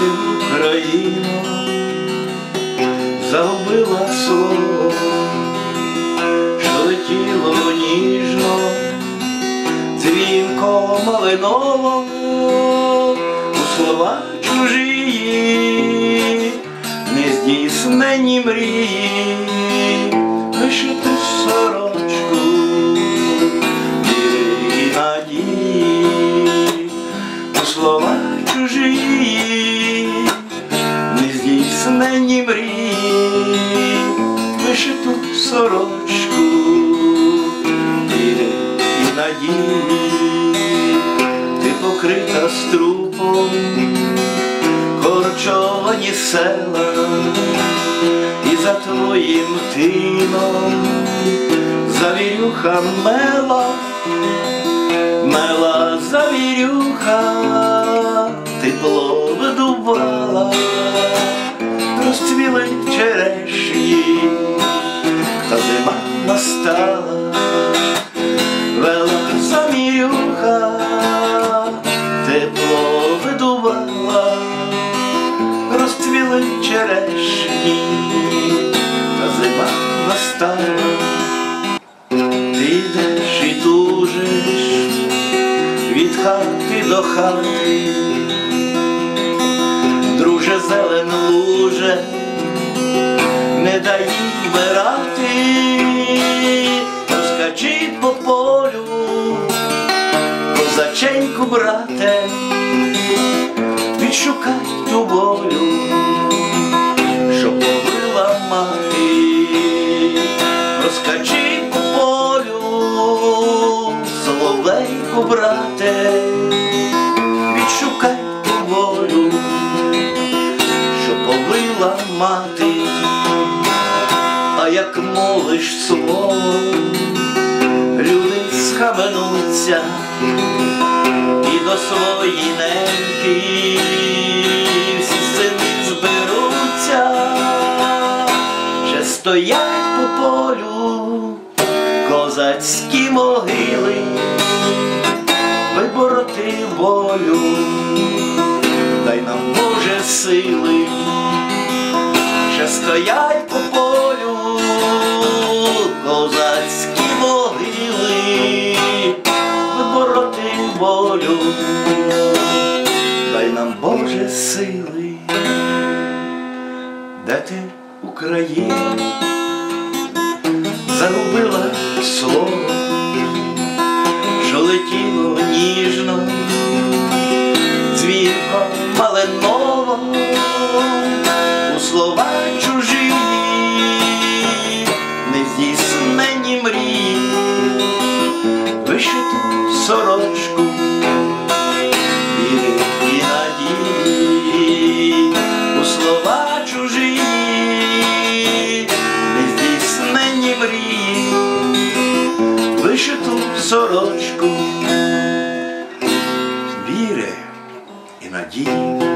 ти Україно загубила слово, що летіло ніжно, дзвінко малиново у слова чужії, нездійснені мрії, сорочку, і надії, ти покрита струпом, корчовані села, і за твоїм тином завірюха мела, мела завірюха, тепло видувала, розцвіли настала, вела завірюха, тепло видувала, розцвіли черешні, та зима настала. Ти йдеш і тужиш від хати до хати, друже зелен луже, не дай їй вмирати, розкачіть по полю, козаченьку, брате, відшукай ту волю, що побила мати, розкачіть по полю, соловейку, брате, відшукай ту волю, що побила мати, а як молиш слово, схаменуться і до своєї неньки всі сини зберуться, ще стоять по полю козацькі могили, вибороти волю, дай нам Боже сили, ще стоять по полю сили, де ти Україна загубила слово, що летіло ніжно, дзвінко малиново, у слова чужі, вишиту сорочку, віри і надії.